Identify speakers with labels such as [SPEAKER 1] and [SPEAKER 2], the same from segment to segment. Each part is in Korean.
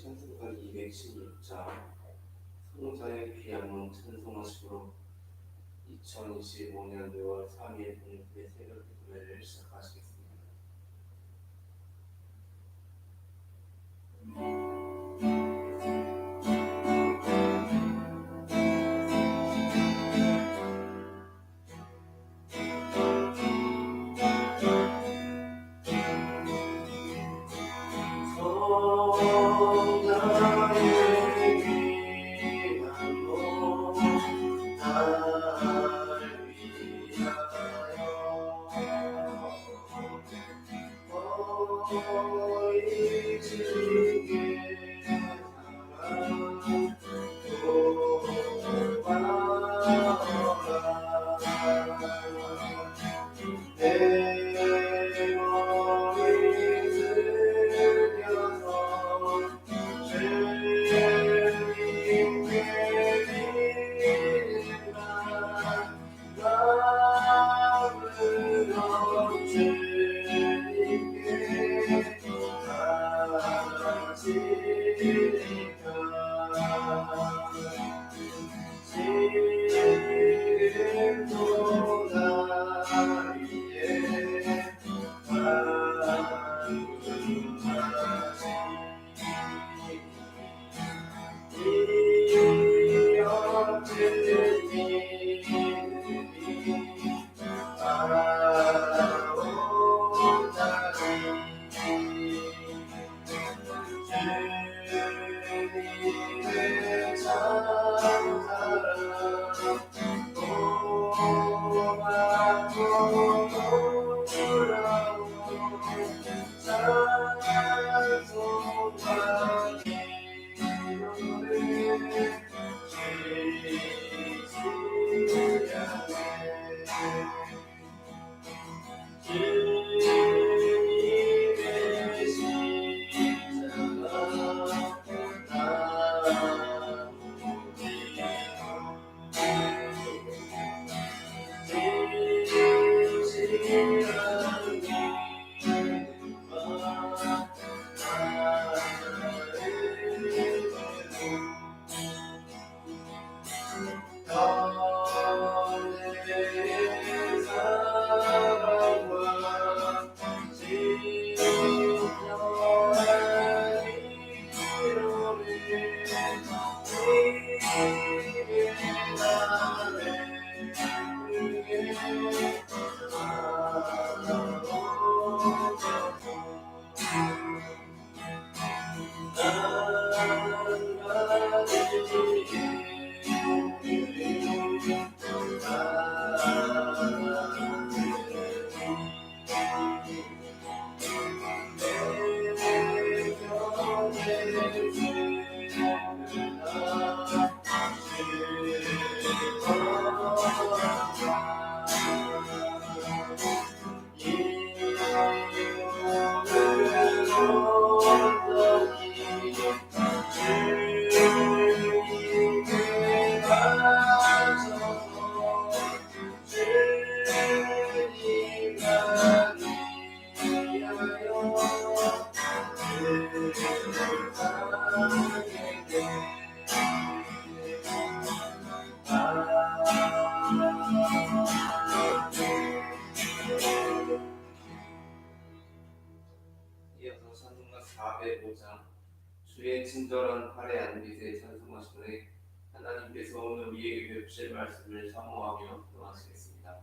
[SPEAKER 1] 찬송가 216장 성자의 귀함을 찬송하시고 2025년 6월 3일 공부의 새벽 기도회를 시작하시겠습니다. Thank you. 친절한 팔에 안기세 찬송하시되 하나님께서 오늘 우리에게 배우실 말씀을 사모하며 기도하시겠습니다.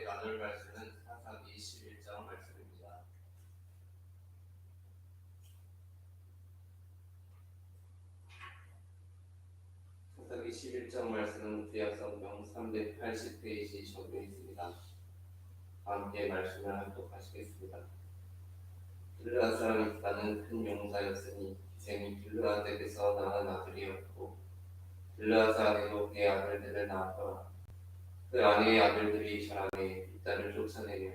[SPEAKER 1] 함께 나눌 말씀은 사사기 11장
[SPEAKER 2] 말씀입니다. 사사기 11장 말씀은 구약성경 380페이지 적혀 있습니다. 함께 말씀을 합독하시겠습니다. 길르앗 사람 있다는 큰 용사였으니 기생이 길르라 댁에서 낳은 아들이었고 길르앗 사람으로 내 아들들을 낳았더라. 그 아내의 아들들이 자라매 입다를 쫓아내며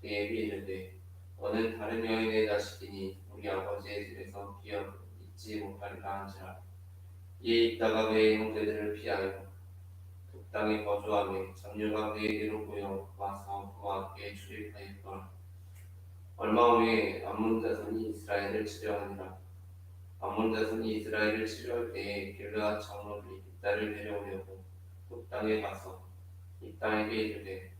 [SPEAKER 2] 그에게 이르되 너는 다른 여인의 자식이니 우리 아버지의 집에서 기억 잊지 못하리라 한지라. 이에 있다가 그의 형제들을 피하여 북땅에 거주하며 잡류가 그에게로 모여 와서 그와 함께 출입하였더라. 얼마 후에 암몬 자손이 이스라엘을 치려하니라. 암몬 자손이 이스라엘을 치려할 때에 길르앗 장로들이 입다를 데려오려고 북땅에 가서 이 땅에게 이르되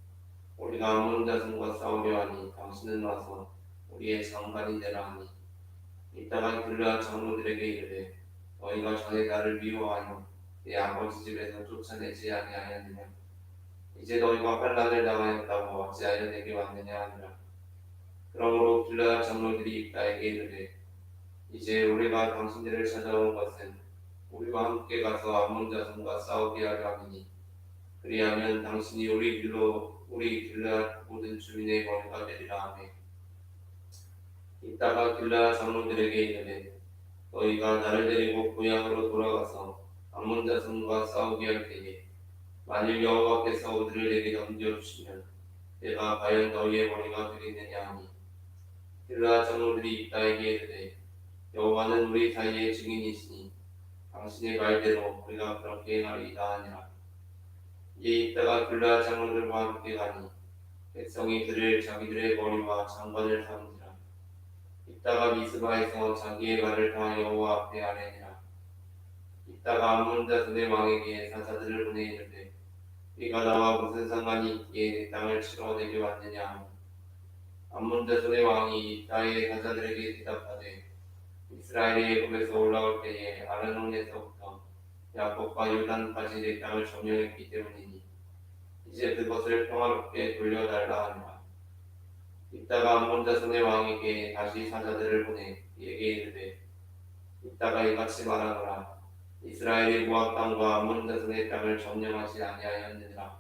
[SPEAKER 2] 우리가 암몬 자손과 싸우려 하니 당신은 와서 우리의 장관이 되라 하니 이따가 길르앗 장로들에게 이르되 너희가 전에 나를 미워하여 내 아버지 집에서 쫓아내지 아니하였느냐? 이제 너희가 환란을 당하였다고 어찌하여 내게 왔느냐 하니라? 그러므로 길르앗 장로들이 입다에게 이르되 이제 우리가 당신들을 찾아온 것은 우리와 함께 가서 암몬 자손과 싸우게 하려 함이니 그리하면 당신이 우리 길로 우리 길르앗 모든 주민의 머리가 되리라 하매 이따가 길르앗 장로들에게 이르되 너희가 나를 데리고 고향으로 돌아가서 암몬 자손과 싸우게 할 때에 만일 여호와께서 우리를 내게 넘겨주시면 내가 과연 너희의 머리가 되겠느냐 하니. 길르앗 장로들이 이따에게 이르되 여호와는 우리 사이의 증인이시니 당신의 말대로 우리가 그렇게 행하리이다 하니라 이에 있다가 길르앗 장로들과 함께 가니 백성이 그를 자기들의 머리와 장관을 삼으니라. 이따가 미스바에서 자기의 말을 다 여호와 앞에 아뢰니라. 이따가 암몬 자손의 왕에게 사자들을 보내 이르되 네가 나와 무슨 상관이 있기에 내 땅을 치러 내게 왔느냐 하니 암몬 자손의 왕이 이따의 사자들에게 대답하되 이스라엘이 애굽에서 올라올 때에 아르논에서부터 야곱과 요단까지 내 땅을 점령했기 때문이니 이제 그것을 평화롭게 돌려달라 하니라. 이따가 암몬 자손의 왕에게 다시 사자들을 보내 이에게 이르되 이따가 이같이 말하노라. 이스라엘이 모압 땅과 암몬 자손의 땅을 점령하지 아니하였느니라.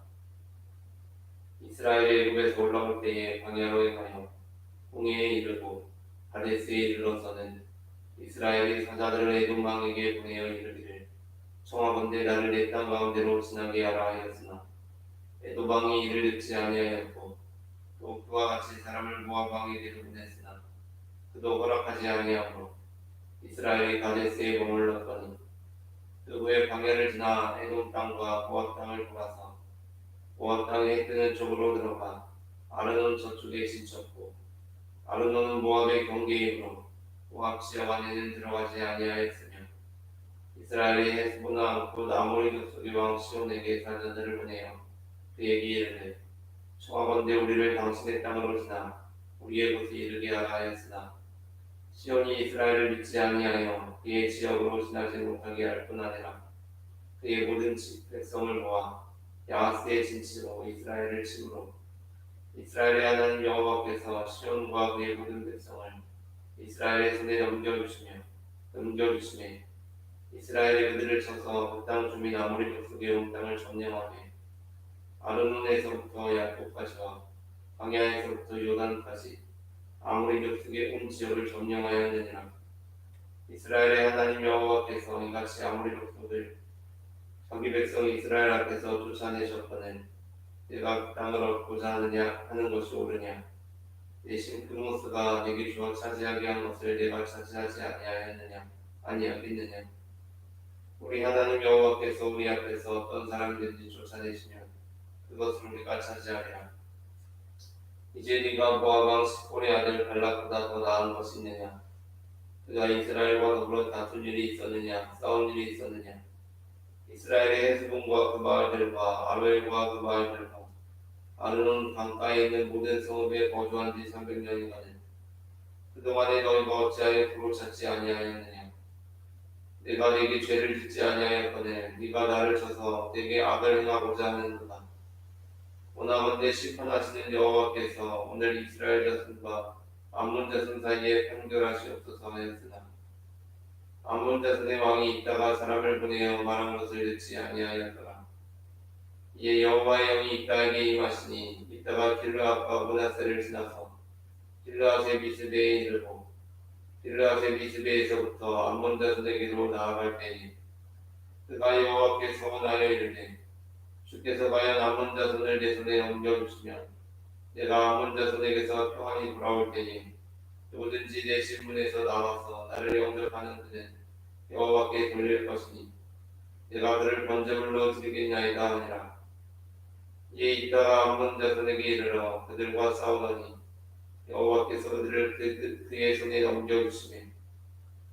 [SPEAKER 2] 이스라엘이 애굽에서 올라올 때에 광야로 행하여 홍해에 이르고 하데스에 이르러서는 이스라엘이 사자들을 에돔 왕에게 보내어 이르기를 청하건대 나를 내 땅 가운데로 지나게 하라 하였으나 에돔 왕이 이를 듣지 아니하였고 또 그와 같이 사람을 모압 왕에게도 보냈으나 그도 허락하지 아니하므로 이스라엘이 가데스에 머물렀더니 그 후에 광야를 지나 에돔 땅과 모압 땅을 돌아서 모압 해 뜨는 쪽으로 들어가 아르논 저쪽에 진쳤고 아르논은 모압의 경계이므로 모압 지역 안에는 들어가지 아니하였으며 이스라엘이 헤스보나 곧 아모리 족속의 왕 시온에게 사자들을 보내어 그에게 이르되 청하건대 우리를 당신의 땅으로 지나 우리의 곳에 이르게 하라 하였으나 시온이 이스라엘을 믿지 아니하여 그의 지역으로 지나지 못하게 할뿐 아니라 그의 모든 지- 백성을 모아 야하스의 진치로 이스라엘을 침으로 이스라엘의 하나님 여호와께서 시온과 그의 모든 백성을 이스라엘의 손에 넘겨주시며 넘겨주시매 이스라엘이 그들을 쳐서 그 땅 주민 아모리 족속의 온 땅을 점령하되 아르논에서부터 야곱까지와 광야에서부터 요단까지 아모리 족속의 온 지역을 점령하였느니라. 이스라엘의 하나님 여호와께서 이같이 아모리 족속을 자기 백성 이스라엘 앞에서 쫓아내셨거늘 내가 그 땅을 얻고자 하느냐 하는 것이 옳으냐? 대신 그모스가 내게 주어 차지하게 한 것을 내가 차지하지 아니하였느냐? 아니하겠느냐? 우리 하나님 여호와께서 우리 앞에서 어떤 사람이든지 쫓아내시면 그것을 우리가 차지하리라 이제 네가 왕 시골의 아들 발락보다 더 나은 것이 있느냐? 그가 이스라엘과 더불어 다툴 일이 있었느냐? 싸운 일이 있었느냐? 이스라엘의 헤스본과 그 마을들과 아벨과 그 마을들과 아르논 강가에 있는 모든 성읍에 거주한 지 300년이거든 그동안에 너희가 어찌하여 그로 찾지 아니하였느냐? 내가 네게 죄를 짓지 아니하였거늘 네가 나를 쳐서 내게 악을 행하고자 하는도다 원하건대 심판하시는 여호와께서 오늘 이스라엘 자손과 암몬 자손 사이에 판결하시옵소서 하였으나 암몬 자손의 왕이 있다가 사람을 보내어 말한 것을 듣지 아니하였더라. 이에 여호와의 영이 이따에게 임하시니 이따가 길르앗과 문하세를 지나서 길르앗의 미스베에 이르고 길르앗의 미스베에서부터 암몬 자손에게로 나아갈 때에 그가 여호와께 서원하여 이르되 주께서 과연 암몬 자손을 내 손에 넘겨주시면 내가 암몬 자손에게서 평안히 돌아올 때에 누구든지 내 신문에서 나와서 나를 영접하는 그는 여호와께 돌릴 것이니 내가 그를 번제물로 드리겠나이다 하니라. 이에 이따가 암몬 자손에게 이르러 그들과 싸우더니 여호와께서 그들을 그, 그, 그의 손에 넘겨주시매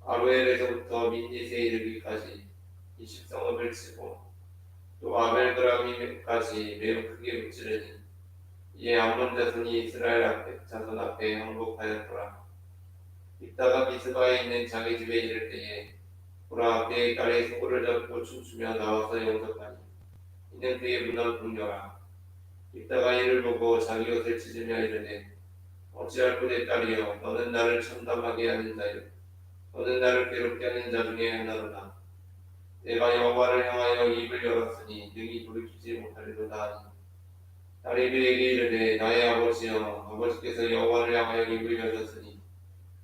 [SPEAKER 2] 아루엘에서부터 민닛에 이르기까지 이 십 성읍을 치고 또 아벨그라미까지 매우 크게 무찌르니 이에 암몬 자손이 이스라엘 앞에, 자손 앞에 항복하였더라. 이따가 미스바에 있는 자기 집에 이를 때에 보라 그의 딸이 소고를 잡고 춤추며 나와서 영접하니 이는 그의 문안 궁녀라. 이따가 이를 보고 자기 옷을 찢으며 이르되 어찌할꼬 내 딸이여 너는 나를 참담하게 하는 자요. 너는 나를 괴롭게 하는 자 중에 하나로다 내가 여호와를 향하여 입을 열었으니 능히 돌이키지 못하리로다 딸이 그에게 이르되 나의 아버지여 아버지께서 여호와를 향하여 입을 여셨으니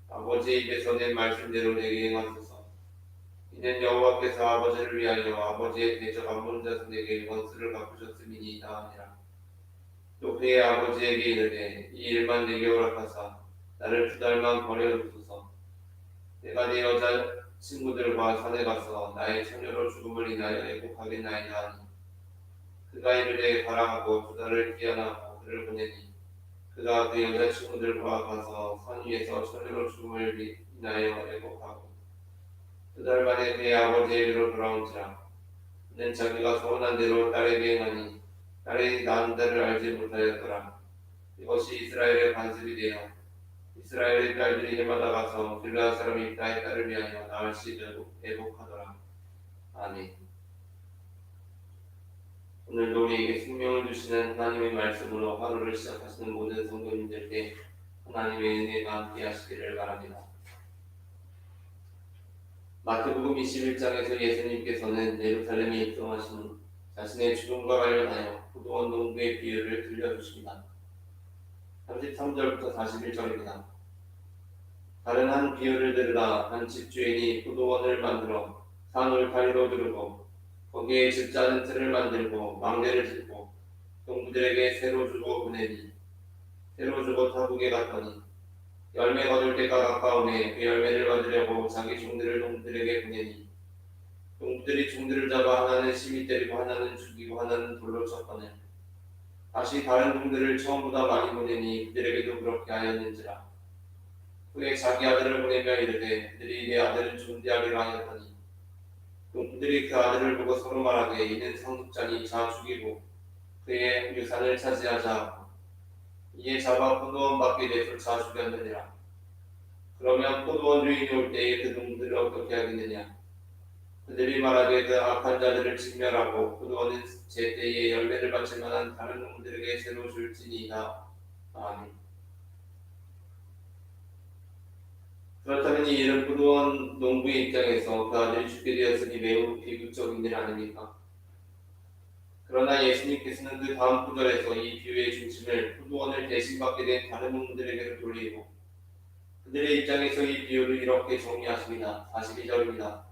[SPEAKER 2] 아버지의 입에서 낸 말씀대로 내게 행하소서. 이는 여호와께서 아버지를 위하여 아버지의 대적 암몬 자손에게 원수를 갚으셨음이니이다 하니라. 또 그의 아버지에게 이르되 이 일만 내게 허락하사 나를 두 달만 버려두소서. 내가 네 여자 친구들과 산에 가서 나의 처녀로 죽음을 인하여 애곡하겠나이다 하니 그가 이르되 가라 하고 두 달을 기한하고 그를 보내니 그가 그 여자 친구들과 가서 산 위에서 처녀로 죽음을 인하여 애곡하고 두달 만에 그의 아버지에게로 돌아온지라. 그는 자기가 서운한 대로 딸에게 행하니 딸이 낳은 자를 알지 못하였더라. 이것이 이스라엘의 관습이 되어 이스라엘의 딸들이 해마다 가서 빌라 사람이 딸의 딸을 위하여 낳을 시 애곡하더라 아멘 오늘도 우리에게 생명을 주시는 하나님의 말씀으로 하루를 시작하시는 모든 성도님들께 하나님의 은혜가 함께 하시기를 바랍니다. 마태복음 21장에서 예수님께서는 예루살렘에 입성하신 자신의 죽음과 관련하여 포도원 농부의 비유를 들려주십니다. 33절부터 41절입니다. 다른 한 비유를 들으라 한 집주인이 포도원을 만들어 산을 다리로 두르고 거기에 집자는 틀을 만들고 망대를 짓고 동무들에게 새로 주고 보내니 새로 주고 타국에 갔더니 열매 거둘 때가 가까우니 그 열매를 받으려고 자기 종들을 동무들에게 보내니 동무들이 종들을 잡아 하나는 심히 때리고 하나는 죽이고 하나는 돌로 쳤거늘 다시 다른 종들을 처음보다 많이 보내니 그들에게도 그렇게 하였는지라 후에 자기 아들을 보내며 이르되 그들이 내 아들은 존대하리라 하였더니 농부들이 그 아들을 보고 서로 말하되 이는 성숙자니 자 죽이고 그의 유산을 차지하자 하고 이에 잡아 포도원 밖에 자 죽였느니라. 그러면 포도원 주인이 올 때에 그 농부들을 어떻게 하겠느냐? 그들이 말하되 그 악한 자들을 진멸하고 포도원은 제 때에 열매를 받을 만한 다른 농부들에게 새로 줄지니이다. 아멘 그렇다면 이 포도원 농부의 입장에서 그 아들이 죽게 되었으니 매우 비극적인 일 아닙니까? 그러나 예수님께서는 그 다음 구절에서 이 비유의 중심을 포도원을 대신받게 된 다른 농부들에게로 돌리고 그들의 입장에서 이 비유를 이렇게 정리하십니다. 42절입니다.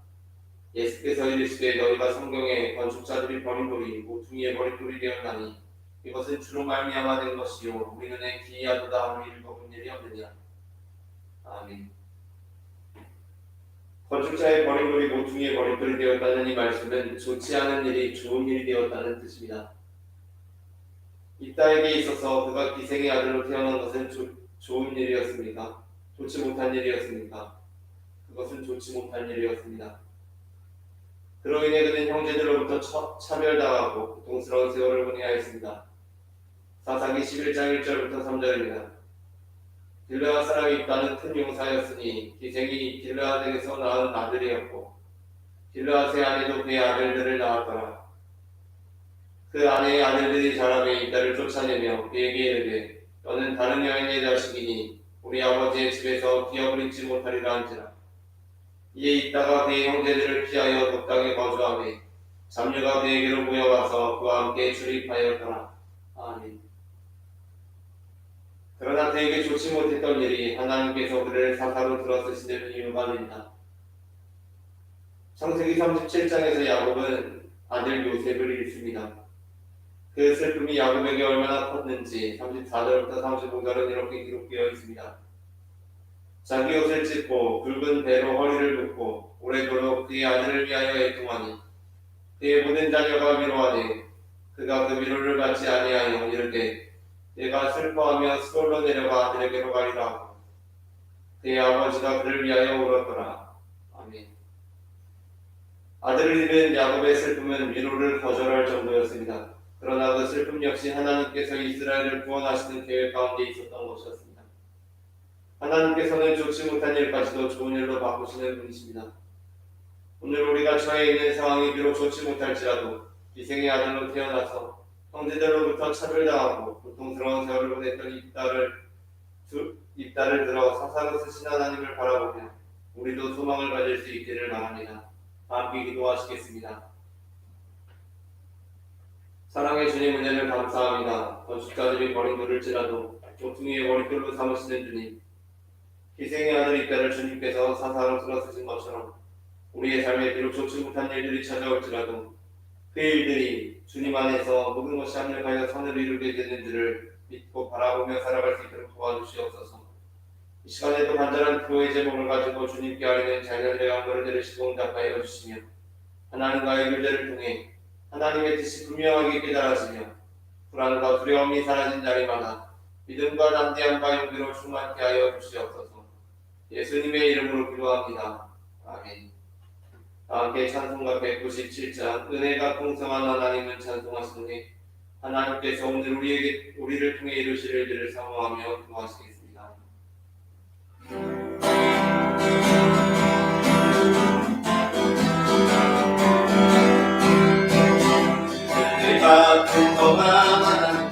[SPEAKER 2] 예수께서 이르시되 너희가 성경에 건축자들이 버린 돌이 모퉁이에 버린 돌이 되었나니 이것은 주로 말미암아 된 것이요 우리 눈에 기이하도다 하는 일을 먹은 일이 없느냐 아멘 건축자의 버린 돌이 모퉁이에 버린 돌이 되었다는 이 말씀은 좋지 않은 일이 좋은 일이 되었다는 뜻입니다. 이따에게 있어서 그가 기생의 아들로 태어난 것은 조, 좋은 일이었습니까? 좋지 못한 일이었습니까? 그것은 좋지 못한 일이었습니다. 그로 인해 그는 형제들로부터 처, 차별당하고 고통스러운 세월을 보내야 했습니다. 사사기 11장 1절부터 3절입니다. 길르앗 사람이 있다는 큰 용사였으니 기생이 길르앗에게서 낳은 아들이었고 길르앗의 아내도 그의 아들들을 낳았더라. 그 아내의 아들들이 자라매 이딸을 쫓아내며 그에게 이르되 너는 다른 여인의 자식이니 우리 아버지의 집에서 기업을 잊지 못하리라 한지라. 이에 있다가 그의 형제들을 피하여 독당에 거주하며 잡류가 그에게로 모여와서 그와 함께 출입하였더라. 아멘. 그에게 좋지 못했던 일이 하나님께서 그를 사사로 들어쓰시는 이유가 된다. 창세기 37장에서 야곱은 아들 요셉을 잃습니다. 그 슬픔이 야곱에게 얼마나 컸는지 34절부터 35절은 이렇게 기록되어 있습니다. 자기 옷을 찢고 굵은 배로 허리를 묶고 오래도록 그의 아들을 위하여 애통하니 그의 모든 자녀가 위로하되 그가 그 위로를 받지 아니하여 이르되 내가 슬퍼하며 스골로 내려가 아들에게로 가리라 그의 아버지가 그를 위하여 울었더라. 아멘. 아들을 잃은 야곱의 슬픔은 위로를 거절할 정도였습니다. 그러나 그 슬픔 역시 하나님께서 이스라엘을 구원하시는 계획 가운데 있었던 것이었습니다. 하나님께서는 좋지 못한 일까지도 좋은 일로 바꾸시는 분이십니다. 오늘 우리가 처해 있는 상황이 비록 좋지 못할지라도 기생의 아들로 태어나서 형제들로부터 차별당하고 고통스러운 세월을 보냈던 입다를 두, 입다를 들어 사사로 쓰신 하나님을 바라보며 우리도 소망을 가질 수 있기를 바랍니다. 함께 기도하시겠습니다. 사랑의 주님 은혜를 감사합니다. 건축자들이 버린 돌일지라도 모퉁이의 머릿돌로 삼으시는 주님 희생의 아들 입다를 주님께서 사사로 들어쓰신 것처럼 우리의 삶에 비록 좋지 못한 일들이 찾아올지라도 그 일들이 주님 안에서 모든 것이 합력하여 선을 이루게 되는 줄을 믿고 바라보며 살아갈 수 있도록 도와주시옵소서. 이 시간에도 간절한 기도의 제목을 가지고 주님께 아뢰는 자녀들의 양보를 들으시고 응답하여 주시며 하나님과의 교제를 통해 하나님의 뜻이 분명하게 깨달아지며 불안과 두려움이 사라진 자리마다 믿음과 담대함과 용기로 충만케 하여 주시옵소서. 예수님의 이름으로 기도합니다. 함께 찬송가 197장 은혜가 풍성한 하나님을 찬송하시니 하나님께서 오늘 우리에게 우리를 통해 이루실 일들을 사모하며 기도하시겠습니다. 내가 평범한 하나님